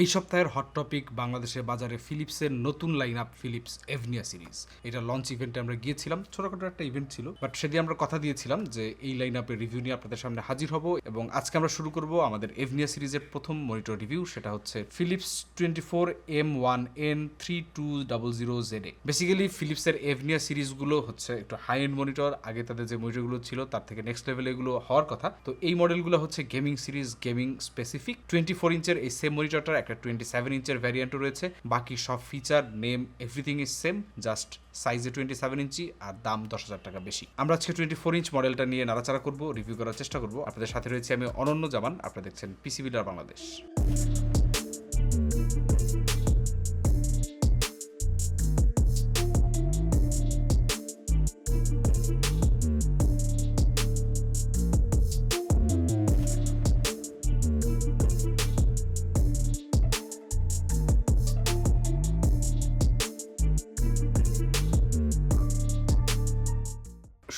এই সপ্তাহের hot topic বাংলাদেশের বাজারে ফিলিপসের নতুন line up Philips Evnia series এটা লঞ্চ ইভেন্টে আমরা গিয়েছিলাম। ছোটখাটো একটা ইভেন্ট ছিল বাট সেদিন আমরা কথা দিয়েছিলাম যে এই লাইন আপের রিভিউ নিয়ে আপনাদের সামনে হাজির হব এবং আজকে আমরা শুরু করব আমাদের এভনিয়া সিরিজের প্রথম মনিটর রিভিউ সেটা হচ্ছে Philips twenty four M one N three two double zero Z A basically ফিলিপসের Evnia সিরিজগুলো হচ্ছে একটু হাই এন্ড মনিটর আগে তাদের যে মনিটরগুলো ছিল তার থেকে নেক্সট লেভেল এগুলো হওয়ার কথা। তো এই মডেলগুলো হচ্ছে gaming series gaming specific twenty four ইঞ্চের এই সেম মনিটরটার একটা টোয়েন্টি সেভেন ইঞ্চের ভ্যারিয়েন্টও রয়েছে। বাকি সব feature name everything is same just সাইজে টোয়েন্টি সেভেন ইঞ্চি আর দাম দশ হাজার টাকা বেশি। আমরা আজকে টোয়েন্টি ফোর ইঞ্চ মডেলটা নিয়ে নাড়াচাড়া করব রিভিউ করার চেষ্টা করব। আপনাদের সাথে রয়েছে আমি অনন্য জামান, আপনারা দেখছেন পিসি বিলার বাংলাদেশ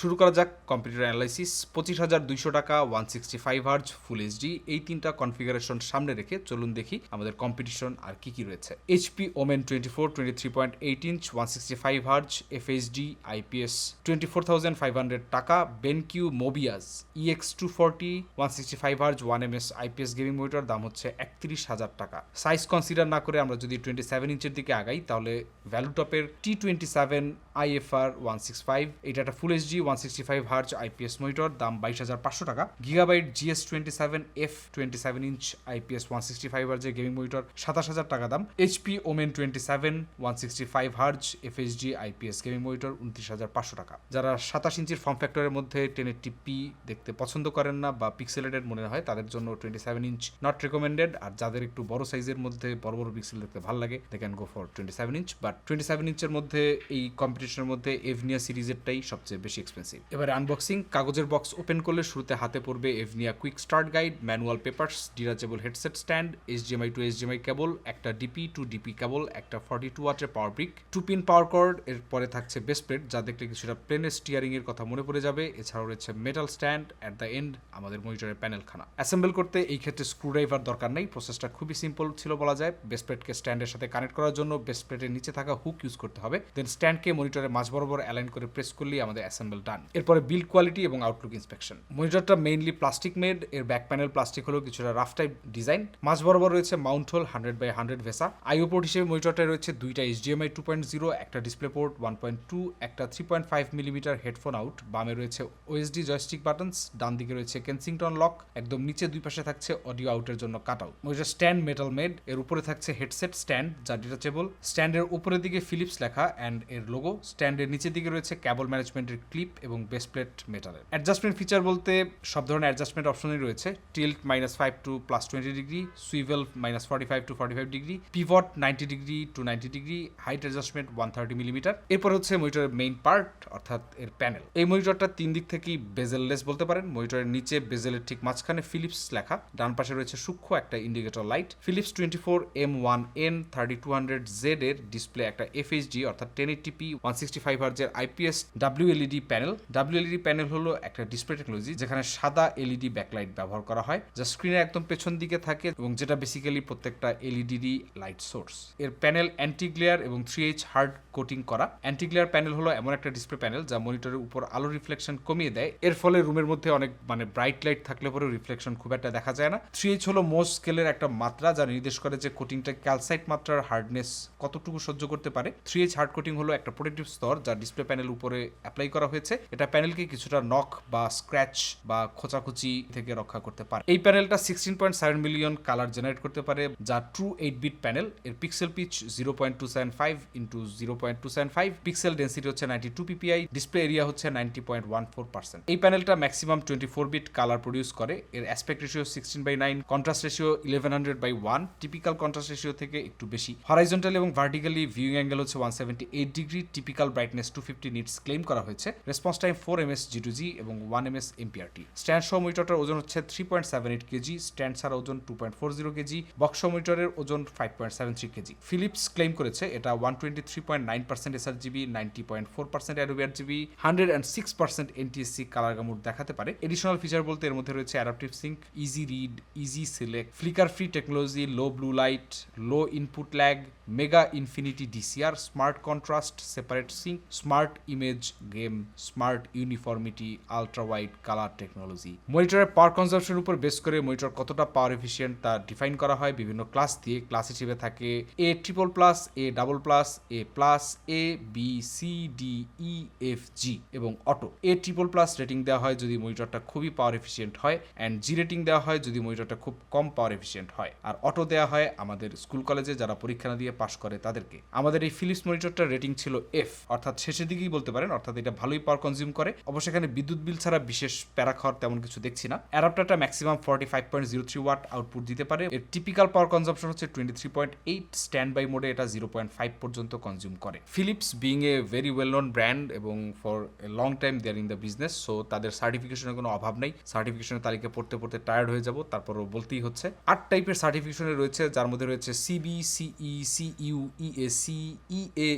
শুরু করা যাক কম্পিউটার অ্যানালাইসিস। পঁচিশ হাজার দুইশো টাকা one sixty five hertz full HD এই তিনটা কনফিগারেশন সামনে রেখে চলুন দেখি আমাদের কম্পিটিশন আর কি কি রয়েছে। HP Omen twenty four twenty three point eight inch one sixty five hertz FHD IPS twenty four thousand five hundred টাকা BenQ Mobiuz EX two forty one sixty five hertz one M S IPS gaming monitor দাম হচ্ছে একত্রিশ হাজার টাকা। Size consider না করে আমরা যদি টোয়েন্টি সেভেন ইঞ্চের দিকে আগাই, তাহলে ভ্যালুটপের T twenty seven IFR one six five এটা একটা full HD one sixty five hertz IPS monitor দাম বাইশ হাজার পাঁচশো টাকা। Gigabyte GS twenty seven F twenty seven inch IPS one sixty five হার্জের gaming monitor সাতাশ হাজার টাকা দাম। HP Omen twenty seven one sixty five hertz FSD IPS gaming monitor উনত্রিশ হাজার পাঁচশো টাকা। যারা সাতাশ ইঞ্চির ফর্ম ফ্যাক্টরের মধ্যে টেনের টিপি দেখতে পছন্দ করেন না বা পিক্সেলেটেড মনে হয়, তাদের জন্য twenty seven inch not recommended আর যাদের একটু বড় সাইজের মধ্যে বড় বড় পিক্সেল দেখতে ভালো লাগে they can go for twenty seven inch but twenty seven ইঞ্চের মধ্যে, এই কম্পিটিশনের মধ্যে এভনিয়া সিরিজেরটাই সবচেয়ে বেশি এক্সপেন্সিভ এবারে আনবক্সিং কাগজের বক্স ওপেন করলে শুরুতে হাতে পড়বে Evnia quick start guide manual papers detachable headset stand HDMI to HDMI cable একটা ডিপি টু ডিপি কেবল একটা ফর্টি টু ওয়াটের power brick two pin power cord এর পরে থাকছে বেস্ট প্লেট যা দেখলে কিছুটা প্লেনের স্টিয়ারিং এর কথা মনে পড়ে যাবে। এছাড়াও রয়েছে metal stand at the end আমাদের মনিটরের প্যানেল খানা অ্যাসেম্বল করতে এই ক্ষেত্রে স্ক্রুড্রাইভার দরকার নেই প্রসেসটা খুবই সিম্পল ছিল বলা যায়। বেস্ট প্লেটকে স্ট্যান্ডের সাথে কানেক্ট করার জন্য বেস্ট প্লেটের নিচে থাকা হুক ইউজ করতে হবে। দেন স্ট্যান্ডকে মনিটরের মাঝ বরাবর অ্যালাইন করে প্রেস করলেই আমাদের অ্যাসেম্বল ডান এরপরে বিল্ড কোয়ালিটি এবং আউটলুক ইন্সপেকশন মনিটরটা মেইনলি প্লাস্টিক মেড এর ব্যাক প্যানেল প্লাস্টিক হলো কিছুটা রাফ টাইপ ডিজাইন মাঝ বরাবর রয়েছে mount hole hundred by hundred VESA IO port হিসেবে মনিটরটা রয়েছে দুইটা এইচডিএমআই টু পয়েন্ট জিরো একটা display port one point two একটা three point five millimetre headphone out বামে রয়েছে ওএসডি জয়স্টিক বাটনস ডান দিকে রয়েছে কেনসিংটন লক একদম নিচে দুই পাশে থাকছে অডিও আউটের জন্য cut out monitor stand metal made এর উপরে থাকছে হেডসেট স্ট্যান্ড যা ডিটাচেবল স্ট্যান্ডের উপরের দিকে ফিলিপস লেখা অ্যান্ড এর লোগো স্ট্যান্ডের নিচের দিকে রয়েছে ক্যাবল ম্যানেজমেন্টের ক্লিপ এবং বেস প্লেট মেটালের। অ্যাডজাস্টমেন্ট ফিচার বলতে সব ধরনের অ্যাডজাস্টমেন্ট অপশনই রয়েছে। Tilt minus five to plus twenty degree, swivel minus forty five to forty five degree, pivot ninety degree to ninety degree, height adjustment one thirty millimetre. এরপর হচ্ছে মনিটরের main part, অর্থাৎ এর panel. এই মনিটরটা তিন দিক থেকেই বেজেললেস বলতে পারেন। মনিটরের নিচে বেজেলের ঠিক মাঝখানে ফিলিপস লেখা। ডান পাশে রয়েছে সূক্ষ্ম একটা indicator light Philips twenty four M one N thirty two hundred Z এর ডিসপ্লে একটা এফএইচডি অর্থাৎ ten eighty p one sixty five হার্জের IPS W LED panel W LED panel হলো একটা ডিসপ্লে টেকনোলজি যেখানে সাদা এলইডি ব্যাকলাইট ব্যবহার করা হয়, যা স্ক্রিনের একদম পেছন দিকে থাকে এবং যেটা বেসিক্যালি প্রত্যেকটা এলইডি লাইট সোর্স এর প্যানেল অ্যান্টি গ্লেয়ার এবং থ্রি এইচ হার্ড কোটিং করা। অ্যান্টি গ্লেয়ার প্যানেল হলো এমন একটা ডিসপ্লে প্যানেল যা মনিটরের উপর আলো রিফ্লেকশন কমিয়ে দেয়। এর ফলে রুমের মধ্যে অনেক মানে ব্রাইট লাইট থাকলে পরেও রিফ্লেকশন খুব একটা দেখা যায় না। থ্রি এইচ হলো মোস্ট স্কেলের একটা মাত্রা যা নির্দেশ করে যে কোটিংটা ক্যালসাইট মাত্রার হার্ডনেস কতটুকু সহ্য করতে পারে। থ্রি এইচ হার্ড কোটিং হলো একটা প্রোটেক্টিভ স্তর যা ডিসপ্লে প্যানেল উপরে অ্যাপ্লাই করা হয়েছে। এটা প্যানেলকে কিছুটা নক বা স্ক্র্যাচ বা খোঁচাখুচি থেকে রক্ষা করতে পারে। এই প্যানেলটা sixteen point seven million colour generate করতে পারে, যা ট্রু এইট বিট প্যানেল এর pixel pitch zero point two seven five into zero point two seven five pixel density হচ্ছে ninety two PPI display area হচ্ছে ninety point one four percent এই প্যানেলটা maximum twenty four bit colour produce করে, এর aspect ratio sixteen by nine contrast ratio eleven hundred by one typical contrast ratio থেকে একটু বেশি। Horizontal এবং vertically viewing angle হচ্ছে one seventy eight degree typical brightness two fifty nits claim করা হয়েছে। Response time four M S G two G এবং one M S MPRT stand সহ মনিটরটার ওজন হচ্ছে three point seven eight KG, stand ছাড়া ওজন two point four zero KG box মনিটরের ওজন five point seven three KG. Philips claim করেছে এটা one twenty three point nine percent SR GB ninety point four percent Adobe R GB hundred and six percent NTSC colour gamut দেখাতে পারে। Additional feature বলতে এর মধ্যে রয়েছে adaptive sync easy read easy select flicker free technology low blue light low input lag mega infinity DCR smart contrast separate sync smart image game smart uniformity ultra wide colour technology মনিটরের power কনজাম্পশনের উপর base করে monitor কতটা power efficient তা define করা হয় বিভিন্ন class দিয়ে। Class হিসেবে থাকে A triple plus A double plus A plus A B C D E F G এবং auto A triple plus rating দেওয়া হয় যদি মনিটরটা খুবই পাওয়ার এফিসিয়েন্ট হয় অ্যান্ড জি রেটিং দেওয়া হয় যদি মনিটরটা খুব কম পাওয়ার এফিসিয়েন্ট হয়। আর অটো দেওয়া হয় আমাদের স্কুল কলেজে যারা পরীক্ষা দিয়ে পাশ করে তাদেরকে। আমাদের এই ফিলিপস মনিটরটার রেটিং ছিল এফ অর্থাৎ শেষের দিকেই বলতে পারেন, অর্থাৎ এটা ভালোই পাওয়ার কনজিউম করে। অবশ্য এখানে বিদ্যুৎ বিল ছাড়া বিশেষ প্যারা খাওয়ার তেমন কিছু দেখছি না। অ্যাডাপ্টারটা maximum forty five point zero three watt output দিতে পারে। এর টিপিক্যাল পাওয়ার কনজাম্পশন হচ্ছে twenty three point eight standby মোডে এটা জিরো পয়েন্ট ফাইভ পর্যন্ত কনজিউম করে। Philips being a very well known brand এবং for long time they're in the business so তাদের সার্টিফিকেশনের কোনো অভাব নেই। সার্টিফিকেশনের তালিকা পড়তে পড়তে টায়ার্ড হয়ে যাব, তারপরও বলতেই হচ্ছে। আট টাইপের সার্টিফিকেশনে রয়েছে, যার মধ্যে রয়েছে CB CE CU EAC EA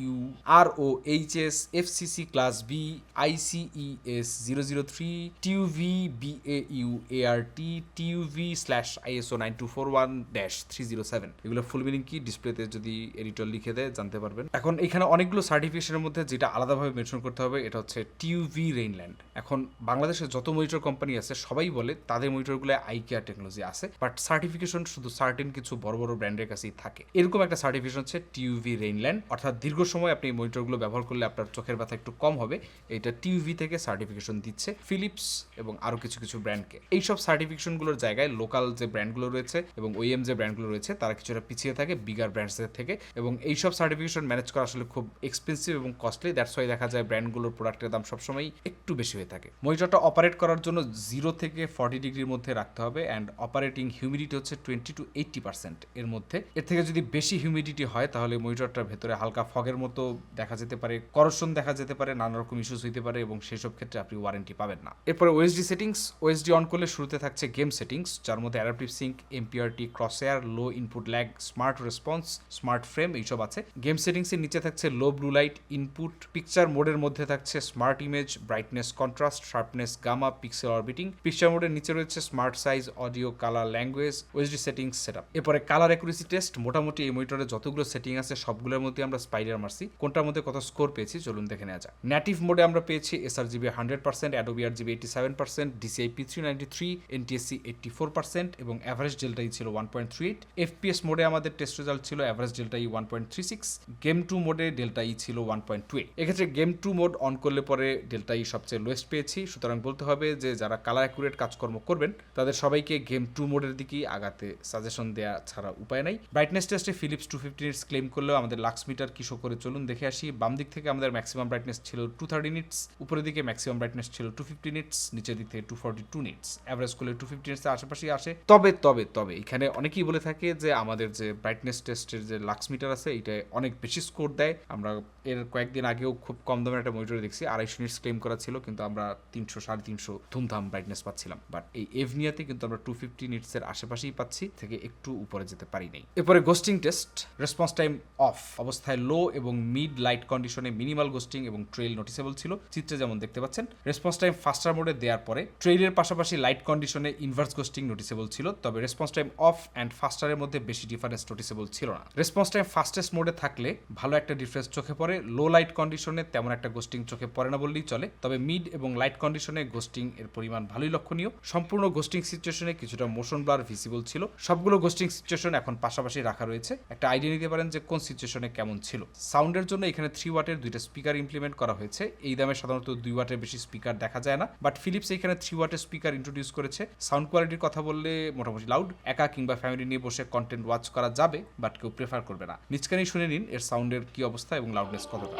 U R O H S FCC class B ICES zero zero three TUV Bauart TUV slash ISO nine two four one dash three zero seven এগুলো ফুল মিনিং কি? ডিসপ্লেতে যদি editor লিখে দেয়, জানতে পারবেন। এখন এখানে অনেকগুলো সার্টিফিকেশনের মধ্যে যেটা আলাদাভাবে মেনশন করতে হবে, এটা হচ্ছে টিউভি রেইনল্যান্ড এখন বাংলাদেশের যত মনিটর কোম্পানি আছে, সবাই বলে তাদের মনিটরগুলো আইকেয়ার টেকনোলজি আছে বাট সার্টিফিকেশন শুধু সার্টেন কিছু বড় বড় ব্র্যান্ডের কাছেই থাকে। এরকম একটা সার্টিফিকেশন হচ্ছে টিউভি রেইনল্যান্ড অর্থাৎ দীর্ঘ সময় আপনি এই মনিটরগুলো ব্যবহার করলে আপনার চোখের ব্যথা একটু কম হবে। এটা টিউভি থেকে সার্টিফিকেশন দিচ্ছে ফিলিপস এবং আরও কিছু কিছু ব্র্যান্ডকে এইসব সার্টিফিকেশনগুলোর জায়গায় লোকাল যে ব্র্যান্ডগুলো রয়েছে এবং ওইএম যে ব্র্যান্ডগুলো রয়েছে, তারা কিছুটা পিছিয়ে থাকে বিগার ব্র্যান্ডসের থেকে এবং এইসব সার্টিফিকেশন ম্যানেজ করা আসলে খুব এক্সপেন্সিভ এবং কস্টলি দ্যাটস ওয়াই দেখা যায় ব্র্যান্ডগুলোর প্রোডাক্টের দাম সবসময় একটু বেশি হয়ে থাকে। মনিটরটা অপারেট করার জন্য জিরো থেকে ফর্টি ডিগ্রির মধ্যে রাখতে হবে অ্যান্ড অপারেটিং হিউমিডিটি হচ্ছে টোয়েন্টি টু এইট্টি পার্সেন্ট এর মধ্যে। এর থেকে যদি বেশি হিউমিডিটি হয়, তাহলে মনিটরটার ভেতরে হালকা ফগের মতো দেখা যেতে পারে করশন দেখা যেতে পারে নানা রকম ইস্যুস হইতে পারে এবং সেসব ক্ষেত্রে আপনি ওয়ারেন্টি পাবেন না। এরপরে ওএসডি সেটিংস ওএসডি অন করলে শুরুতে থাকছে গেম সেটিংস যার মধ্যে adaptive sync MPRT crosshair low input lag smart response smart frame এইসব আছে। গেম সেটিংসের নিচে থাকছে low blue light input picture মোডের মধ্যে থাকছে smart image brightness contrast sharpness gamma pixel orbiting picture মোডের নিচে রয়েছে smart size audio colour language OSD settings set up এরপরে কালার অ্যাকুরেসি টেস্ট মোটামুটি এই মনিটরে যতগুলো সেটিং আছে, সবগুলোর মধ্যে আমরা স্পাইডার মারছি। কোনটার মধ্যে কত স্কোর পেয়েছি, চলুন দেখে নেওয়া যাক। ন্যাটিভ মোডে আমরা পেয়েছি SR GB hundred percent Adobe R GB eighty seven percent DCI P three ninety three NTSC eighty four percent এবং অ্যাভারেজ ডেল্টাই ছিল one point three eight FPS মোডে আমাদের টেস্ট রেজাল্ট ছিল average Delta E one point three six game two মোডে Delta E ছিল one point two eight এক্ষেত্রে game two mode on করলে পরে ডেল্টাই সবচেয়ে লোয়েস্ট পেয়েছি। সুতরাং বলতে হবে যে, যারা কালার অ্যাকুরেট কাজকর্ম করবেন, তাদের সবাইকে গেম টু মোডের দিকেই আগাতে সাজেশন দেওয়া ছাড়া উপায় নাই। ব্রাইটনেস টেস্টে Philips two fifty nits claim করলেও আমাদের লাক্স মিটার কি করে চলুন দেখে আসি। বাম দিক থেকে আমাদের ম্যাক্সিমাম ব্রাইটনেস ছিল টু থার্টি নিটস উপরের দিকে ম্যাক্সিমাম ব্রাইটনেস ছিল টু ফিফটি নিটস নিচের দিক থেকে two forty two nits average করলে টু ফিফটি নিটসের আশেপাশেই আসে। তবে তবে তবে এখানে অনেকেই বলে থাকে যে আমাদের যে ব্রাইটনেস টেস্টের যে লাক্স মিটার আছে এটা অনেক বেশি স্কোর দেয়। আমরা এর কয়েকদিন আগেও খুব কম দামের একটা মনিটর দেখছি, আড়াইশো নিটস ক্লেম করা ছিল, কিন্তু আমরা তিনশো, সাড়ে তিনশো ধুমধাম ব্রাইটনেস পাচ্ছিলাম। বাট এই এভনিয়াতে কিন্তু আমরা টু ফিফটি নিটসের আশেপাশেই পাচ্ছি, থেকে একটু উপরে যেতে পারি নাই। এরপরে ghosting test response time off অবস্থায় লো এবং মিড লাইট কন্ডিশনে মিনিমাল গোস্টিং এবং ট্রেল নোটিসেবল ছিল। চিত্রে যেমন দেখতে পাচ্ছেন রেসপন্স টাইম ফাস্টার মোডে দেওয়ার পরে ট্রেইলের পাশাপাশি লাইট কন্ডিশনে ইনভার্স গোস্টিং নোটিসেবল ছিল, তবে রেসপন্স টাইম অফ অ্যান্ড ফাস্টারের মধ্যে বেশি ডিফারেন্স নোটিসেবল ছিল না। রেসপন্স টাইম ফাস্টেস্ট মোডে থাকলে ভালো একটা ডিফারেন্স চোখে পড়ে লো লাইট কন্ডিশনে তেমন একটা গোস্টিং চোখে পড়ে না বললেই চলে, তবে মিড এবং লাইট কন্ডিশনে গোস্টিং এর পরিমাণ ভালোই লক্ষণীয়। সম্পূর্ণ গোস্টিং সিচুয়েশনে কিছুটা মোশন ব্লার ভিজিবল ছিল। সবগুলো গোস্টিং সিচুয়েশন এখন পাশাপাশি রাখা রয়েছে। একটা আইডিয়া নিতে পারেন যে কোন সিচুয়েশনে কেমন ছিল। সাউন্ডের জন্য এখানে থ্রি ওয়াটের দুইটা স্পিকার ইমপ্লিমেন্ট করা হয়েছে। এই দামে সাধারণত দুই ওয়াটের বেশি স্পিকার দেখা যায় না। বাট ফিলিপস এখানে থ্রি ওয়াটের স্পিকার ইন্ট্রোডিউস করেছে। সাউন্ড কোয়ালিটির কথা বললে মোটামুটি লাউড একা কিংবা ফ্যামিলি নিয়ে বসে কন্টেন্ট ওয়াচ করা যাবে বাট কেউ প্রেফার করবে না। নিচকানি শুনে নিন, এর সাউন্ডের কি অবস্থা এবং লাউডনেস কতটা।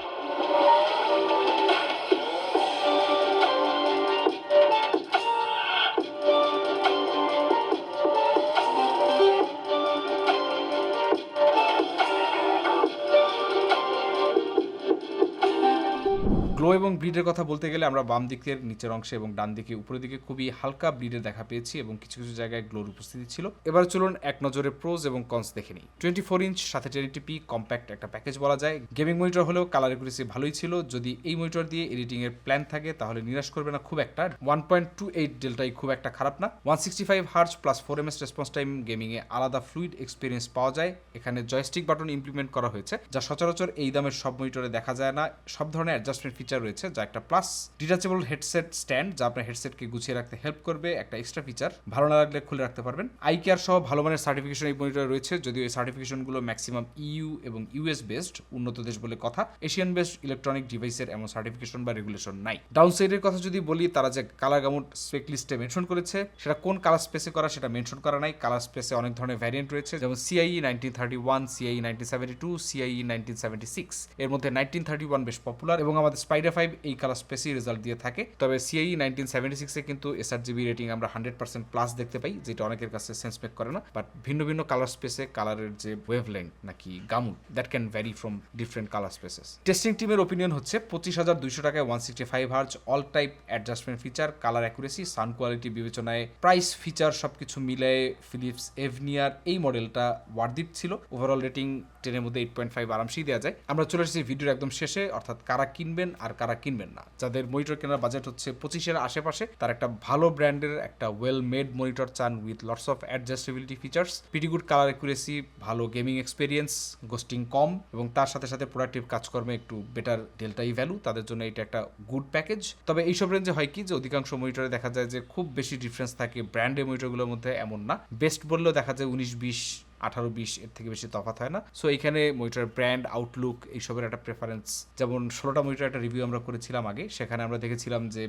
এবং ব্লিডের কথা বলতে গেলে আমরা বাম দিকের নিচের অংশে এবং ডান দিকে উপরের দিকে খুবই হালকা ব্লিডের দেখা পেয়েছি এবং কিছু কিছু জায়গায় গ্লোর উপস্থিতি ছিল। এবার চলুন এক নজরে প্রোজ এবং কনস দেখে নিই। টোয়েন্টি ফোর ইঞ্চ, সাথে টেন টিপি কম্প্যাক্ট একটা প্যাকেজ বলা যায়। গেমিং মনিটর হলেও কালার একুরেসি ভালোই ছিল। যদি এই মনিটর দিয়ে এডিটিং এর প্ল্যান থাকে, তাহলে নিরাশ করবে না খুব একটা। One point two eight Delta E খুব একটা খারাপ না। One sixty five hertz plus four M S response time গেমিংয়ে আলাদা ফ্লুইড এক্সপিরিয়েন্স পাওয়া যায়। এখানে জয়স্টিক বাটন ইমপ্লিমেন্ট করা হয়েছে, যা সচরাচর এই দামের সব মনিটরে দেখা যায় না। সব ধরনের অ্যাডজাস্টমেন্ট ফিচার রয়েছে যা একটা প্লাস ডিটাচেবল হেডসেট স্ট্যান্ড যা আপনার হেডসেটকে গুছিয়ে রাখতে হেল্প করবে, একটা এক্সট্রা ফিচার ভালো না লাগলে খুলে রাখতে পারবেন। আই কেয়ার সহ ভালো মানের সার্টিফিকেশন এই মনিটরে রয়েছে। যদিও এই সার্টিফিকেশনগুলো ম্যাক্সিমাম ইউ এবং ইউএস বেসড উন্নত দেশ বলে কথা। এশিয়ান বেসড ইলেকট্রনিক ডিভাইসের এমন সার্টিফিকেশন বা রেগুলেশন নাই। ডাউন সাইডের কথা যদি বলি, তারা যে কালার গামুট স্পেক লিস্টে মেনশন করেছে, সেটা কোন কালার স্পেসে করা সেটা মেনশন করা নাই। কালার স্পেসে অনেক ধরনের ভ্যারিয়েন্ট রয়েছে, যেমন E CIE nineteen thirty one CIE nineteen seventy two CIE nineteen seventy six এর মধ্যে নাইনটিন থার্টি ওয়ান বেশ পপুলার এবং আমাদের স্পাইডার ফাইভ এই কালার স্পেসেই রেজাল্ট দিয়ে থাকে। তবে সিআই নাইনটিন সেভেন্টি সিক্সে কিন্তু এসআর জিবি রেটিং আমরা হান্ড্রেড পার্সেন্ট প্লাস দেখতে পাই, যেটা অনেকের কাছে সেন্স মেক করে না। বাট ভিন্ন ভিন্ন কালার স্পেসে কালারের যে ওয়েভ লেন্থ নাকি gamut that can vary from different colour spaces testing টিমের ওপিনিয়ন হচ্ছে, পঁচিশ হাজার দুইশো টাকায় one sixty five hertz all type adjustment feature colour accuracy sound quality বিবেচনায় প্রাইস ফিচার সবকিছু মিলায়ে ফিলিপস এভনিয়ার এই মডেলটা ওয়ার্দিট ছিল। ওভারঅল রেটিং টেনের মধ্যে এইট পয়েন্ট ফাইভ আরামসেই দেওয়া যায়। আমরা চলে এসেছি ভিডিওর একদম শেষে, অর্থাৎ কারা কিনবেন আর কারা কিনবেন না। যাদের মনিটর কেনার বাজেট হচ্ছে পঁচিশের আশেপাশে, তার একটা ভালো ব্র্যান্ডের একটা ওয়েল মেড মনিটর চান with lots of adjustability features pretty good colour accuracy ভালো গেমিং এক্সপিরিয়েন্স গোস্টিং কম, এবং তার সাথে সাথে প্রোডাক্টিভ কাজকর্মে একটু বেটার ডেল্টাই ভ্যালু তাদের জন্য এটা একটা গুড প্যাকেজ তবে এইসব রেঞ্জে হয় কি যে, অধিকাংশ মনিটরে দেখা যায় যে, খুব বেশি ডিফারেন্স থাকে ব্র্যান্ডের মনিটরগুলোর মধ্যে এমন না। বেস্ট বললেও দেখা যায় উনিশ, বিশ আঠারো, বিশ, এর থেকে বেশি তফাৎ হয় না। সো এখানে মনিটরের ব্র্যান্ড আউটলুক এইসবের একটা প্রেফারেন্স যেমন ষোলোটা মনিটর একটা রিভিউ আমরা করেছিলাম আগে, সেখানে আমরা দেখেছিলাম যে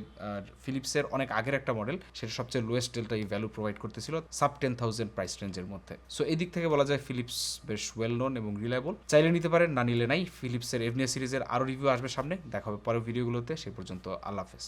ফিলিপসের অনেক আগের একটা মডেল সেটা সবচেয়ে লোয়েস্ট ডেলটা এই ভ্যালু প্রোভাইড করতেছিল সাব টেন থাউজেন্ড প্রাইস রেঞ্জের মধ্যে। সো এই দিক থেকে বলা যায় ফিলিপস বেশ ওয়েল নোন এবং রিলায়েবল চাইলে নিতে পারেন, না নিলে নাই। ফিলিপসের এভনিয়া সিরিজের আরও রিভিউ আসবে সামনে। দেখা হবে পরের ভিডিওগুলোতে সে পর্যন্ত আল্লাহ হাফেজ।